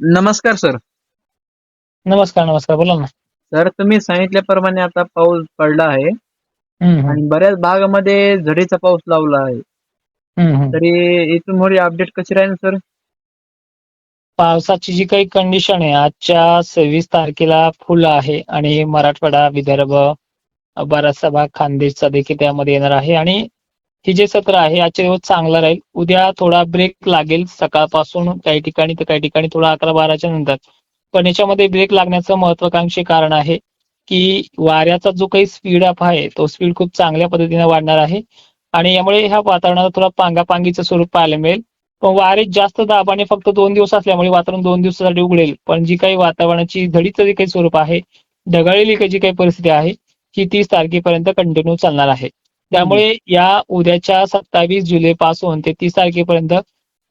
नमस्कार सर. नमस्कार नमस्कार. बोला ना. सर तुम्ही सांगितल्याप्रमाणे आता पाऊस पडला आहे हम्म, आणि बऱ्याच भागामध्ये झडीचा पाऊस लावला आहे. हम्म, हम्म. तरी इथून मोठी अपडेट कशी राहील सर? पावसाची जी काही कंडिशन आहे आजच्या सव्वीस तारखेला फुल आहे आणि मराठवाडा विदर्भ बराचसा भाग खानदेशचा देखील त्यामध्ये येणार आहे. आणि हे जे सत्र आहे आजच्या दिवस चांगला राहील. उद्या थोडा ब्रेक लागेल सकाळपासून काही ठिकाणी तर काही ठिकाणी थोडा अकरा बाराच्या नंतर. पण याच्यामध्ये ब्रेक लागण्याचं महत्वाकांक्षी कारण आहे की वाऱ्याचा जो काही स्पीड अप आहे तो स्पीड खूप चांगल्या पद्धतीने वाढणार आहे. आणि यामुळे ह्या वातावरणाला थोडा पांगापांगीचं स्वरूप पाहायला मिळेल. पण वारे जास्त दाबाने फक्त दोन दिवस असल्यामुळे वातावरण दोन दिवसासाठी उघडेल. पण जी काही वातावरणाची धडीचं जे काही स्वरूप आहे ढगाळलेली जी काही परिस्थिती आहे ही तीस तारखेपर्यंत कंटिन्यू चालणार आहे. त्यामुळे या उद्याच्या सत्तावीस जुलै पासून ते तीस तारखेपर्यंत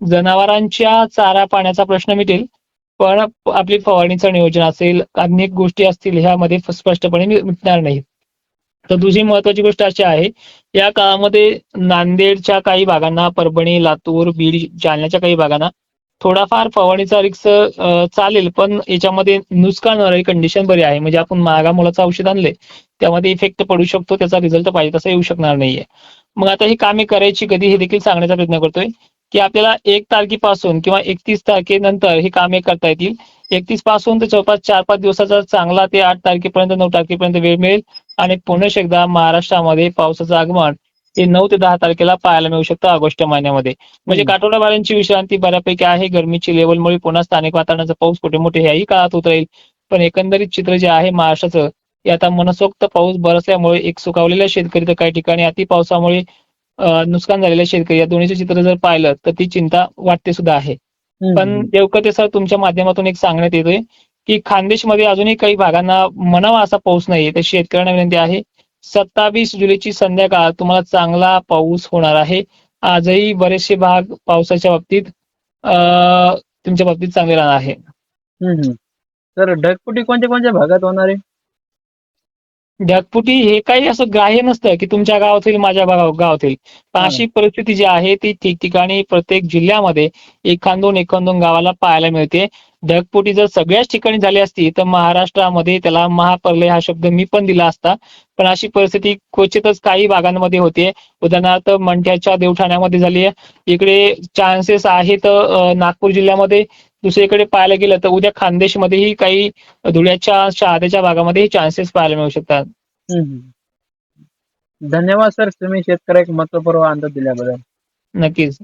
जनावरांच्या चारा पाण्याचा प्रश्न मिटेल. पण आपली फवारणीचं नियोजन असेल अनेक गोष्टी असतील ह्यामध्ये स्पष्टपणे मिटणार नाहीत तर दुसरी महत्वाची गोष्ट अशी आहे या काळामध्ये नांदेडच्या काही भागांना परभणी लातूर बीड जालन्याच्या काही भागांना थोडाफार फवारणीचा रिक्स चालेल पण याच्यामध्ये नुकसान होणारी कंडिशन बरी आहे. म्हणजे आपण महागा औषध आणले त्यामध्ये इफेक्ट पडू शकतो त्याचा रिझल्ट पाहिजे तसा येऊ शकणार नाहीये. मग आता ही कामे करायची कधी हे देखील सांगण्याचा प्रयत्न करतोय की आपल्याला एक तारखेपासून किंवा एकतीस तारखेनंतर ही कामे करता येतील. एकतीसपासून ते जवळपास चार पाच दिवसाचा चांगला ते आठ तारखेपर्यंत नऊ तारखेपर्यंत वेळ मिळेल. आणि पुन्हा एकदा महाराष्ट्रामध्ये पावसाचं आगमन हे नऊ ते दहा तारखेला पाहायला मिळू शकतं ऑगस्ट महिन्यामध्ये. म्हणजे हम्म. काठोडाबाऱ्यांची विश्रांती बऱ्यापैकी आहे. गरमीची लेवलमुळे पुन्हा स्थानिक वातावरणाचा पाऊस कुठे मोठे ह्याही काळात उतरेल पण एकंदरीत चित्र जे आहे महाराष्ट्राचं हे आता मनसोक्त पाऊस बरसल्यामुळे एक सुकावलेल्या शेतकरी तर काही ठिकाणी अति पावसामुळे नुकसान झालेल्या शेतकरी या दोन्हीचे चित्र जर पाहिलं तर ती चिंता वाटते सुद्धा आहे. पण देवकते सर तुमच्या माध्यमातून एक सांगण्यात येतोय की खानदेशमध्ये अजूनही काही भागांना म्हणावा असा पाऊस नाहीये. तर शेतकऱ्यांना विनंती आहे सत्तावीस जुलैची संध्याकाळ तुम्हाला चांगला पाऊस होणार आहे. आजही बरेचसे भाग पावसाच्या बाबतीत तुमच्या बाबतीत चांगले राहणार आहे. तर ढगफुटी कोणत्या कोणत्या भागात होणार आहे? ढगफुटी हे काही असं ग्राह्य नसतं की तुमच्या गावात होईल माझ्या गाव- गावात होईल पण. अशी परिस्थिती जी आहे ती ठिकठिकाणी प्रत्येक जिल्ह्यामध्ये एखादोन एखादोन गावाला पाहायला मिळते. ढगफुटी जर सगळ्याच ठिकाणी झाली असती तर महाराष्ट्रामध्ये त्याला महाप्रलय हा शब्द मी पण दिला असता. पण अशी परिस्थिती क्वचितच काही भागांमध्ये होते. उदाहरणार्थ मंठ्याच्या देवठाण्यामध्ये झाली आहे. इकडे चान्सेस आहेत नागपूर जिल्ह्यामध्ये. दुसरीकडे पाहायला गेलं तर उद्या खानदेशमध्येही काही धुळ्याच्या शहाद्याच्या भागामध्ये चान्सेस पाहायला मिळू शकतात. धन्यवाद सर. तुम्ही शेतकऱ्याला महत्त्वपूर्ण अंदाज दिल्याबद्दल. नक्कीच.